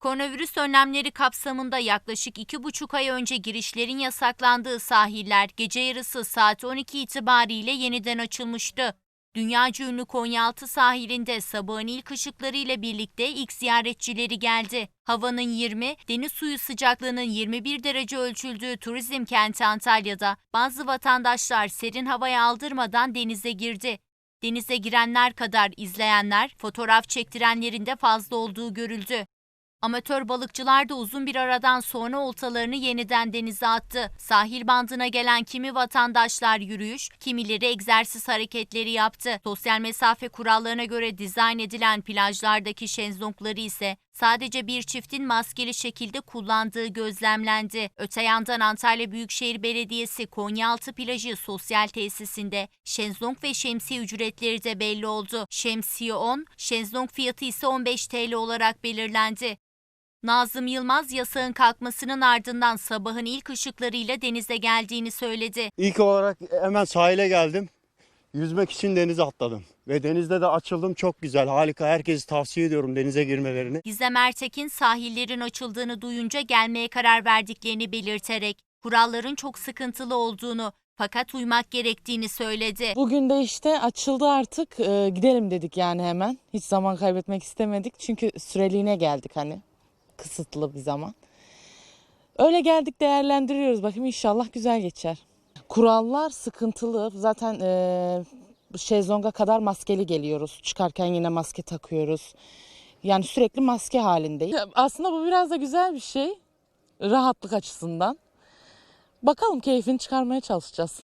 Koronavirüs önlemleri kapsamında yaklaşık iki buçuk ay önce girişlerin yasaklandığı sahiller gece yarısı saat 12 itibariyle yeniden açılmıştı. Dünyaca ünlü Konyaaltı sahilinde sabahın ilk ışıklarıyla birlikte ilk ziyaretçileri geldi. Havanın 20, deniz suyu sıcaklığının 21 derece ölçüldüğü turizm kenti Antalya'da bazı vatandaşlar serin havaya aldırmadan denize girdi. Denize girenler kadar izleyenler, fotoğraf çektirenlerin de fazla olduğu görüldü. Amatör balıkçılar da uzun bir aradan sonra oltalarını yeniden denize attı. Sahil bandına gelen kimi vatandaşlar yürüyüş, kimileri egzersiz hareketleri yaptı. Sosyal mesafe kurallarına göre dizayn edilen plajlardaki şezlongları ise sadece bir çiftin maskeli şekilde kullandığı gözlemlendi. Öte yandan Antalya Büyükşehir Belediyesi Konyaaltı plajı sosyal tesisinde şezlong ve şemsiye ücretleri de belli oldu. Şemsiye 10, şezlong fiyatı ise 15 TL olarak belirlendi. Nazım Yılmaz yasağın kalkmasının ardından sabahın ilk ışıklarıyla denize geldiğini söyledi. İlk olarak hemen sahile geldim. Yüzmek için denize atladım. Ve denizde de açıldım. Çok güzel, harika. Herkese tavsiye ediyorum denize girmelerini. Gizem Ertekin sahillerin açıldığını duyunca gelmeye karar verdiklerini belirterek kuralların çok sıkıntılı olduğunu fakat uymak gerektiğini söyledi. Bugün de işte açıldı artık Ee, gidelim dedik yani hemen. Hiç zaman kaybetmek istemedik çünkü süreliğine geldik hani kısıtlı bir zaman. Öyle geldik değerlendiriyoruz bakayım inşallah güzel geçer. Kurallar sıkıntılı zaten e, şezlonga kadar maskeli geliyoruz. Çıkarken yine maske takıyoruz. Yani sürekli maske halindeyiz. Ya Aslında bu biraz da güzel bir şey rahatlık açısından. Bakalım keyfini çıkarmaya çalışacağız.